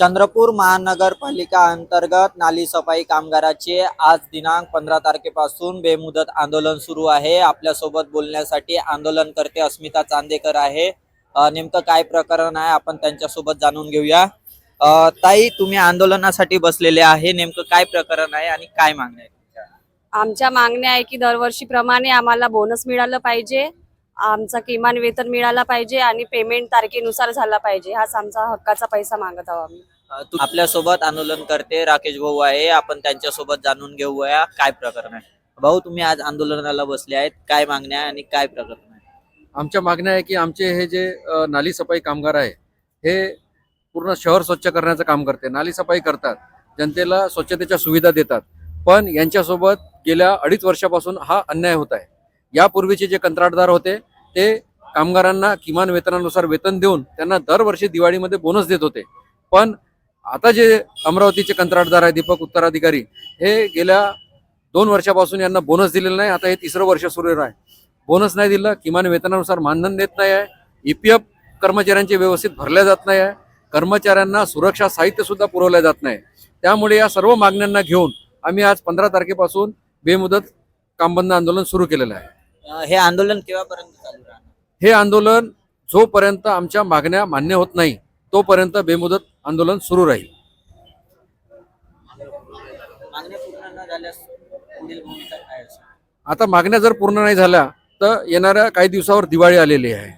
चंद्रपूर महानगरपालिका अंतर्गत नाली सफाई कामगाराचे आज दिनांक पंधरा तारखेपासून बेमुदत आंदोलन सुरू आहे. आपल्यासोबत बोलण्यासाठी आंदोलनकर्ते अस्मिता चांदेकर आहे. नेमकं काय प्रकरण आहे आपण त्यांच्यासोबत जाणून घेऊया. अ, ताई तुम्ही आंदोलनासाठी बसलेले आहे. नेमकं काय प्रकरण आहे आणि काय मागण्या आहे आमच्या मागण्या आहे की दरवर्षीप्रमाणे आम्हाला बोनस मिळालं पाहिजे. आमचा किमान वेतन मिळाला पाहिजे आणि पेमेंट तारखेनुसार झाला पाहिजे. हाच आमचा हक्काचा पैसा मागत आहोत आम्ही. अ, तु- आपल्यासोबत आंदोलन करते राकेश भाऊ आहे. आपण त्यांच्यासोबत जाणून घेऊया काय प्रकरण आहे. भाऊ तुम्ही आज आंदोलनाला बसले आहेत. काय मागण्या आहे आणि काय प्रकरण आहे? आमच्या मागण्या आहे की आमचे हे जे अ, नाली सफाई कामगार आहे हे पूर्ण शहर स्वच्छ करण्याचं काम करते. नाली सफाई करतात. जनतेला स्वच्छतेच्या सुविधा देतात. पण यांच्यासोबत गेल्या अडीच वर्षापासून हा अन्याय होत आहे. यापूर्वीचे जे कंत्राटदार होते ते कामगारांना किमान वेतनानुसार वेतन देऊन त्यांना दरवर्षी दिवाळीमध्ये बोनस देत होते. पण आता जे अमरावतीचे कंत्राटदार आहे दीपक उत्तराधिकारी हे गेल्या दोन वर्षापासून यांना बोनस दिलेला नाही आता हे तिसरं वर्ष सुरू आहे. बोनस नाही दिलं किमान वेतनानुसार मानधन देत नाही आहे. ईपीएफ कर्मचाऱ्यांचे व्यवस्थित भरल्या जात नाही आहे. कर्मचाऱ्यांना सुरक्षा साहित्य सुद्धा पुरवल्या जात नाही. त्यामुळे या सर्व मागण्यांना घेऊन आम्ही आज पंधरा तारखेपासून बेमुदत कामबंद आंदोलन सुरू केलेलं आहे. हे आंदोलन केव्हापर्यंत चालू राहणार? हे आंदोलन जोपर्यंत आमच्या मागण्या मान्य होत नाही तोपर्यंत बेमुदत आंदोलन सुरू राहील. आता मागण्या जर पूर्ण नाही झाल्या तर येणाऱ्या काही दिवसावर दिवाळी आलेली आहे.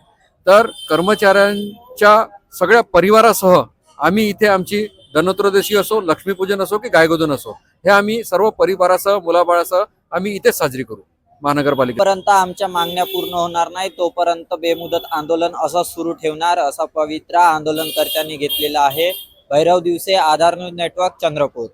तर कर्मचाऱ्यांच्या सगळ्या परिवारासह आम्ही इथे आमची धनत्रयोदशी असो लक्ष्मीपूजन असो की गायगोदन असो हे आम्ही सर्व परिवारासह मुलाबाळासह आम्ही इथेच साजरी करू. महानगरपालिका आमच्या मागण्या पूर्ण होणार नाही तोपर्यंत बेमुदत आंदोलन असं सुरू ठेवणार असा पवित्रा आंदोलनकर्त्यांनी घेतलेला आहे. Bhairav Divase Aadhaar news network Chandrapur.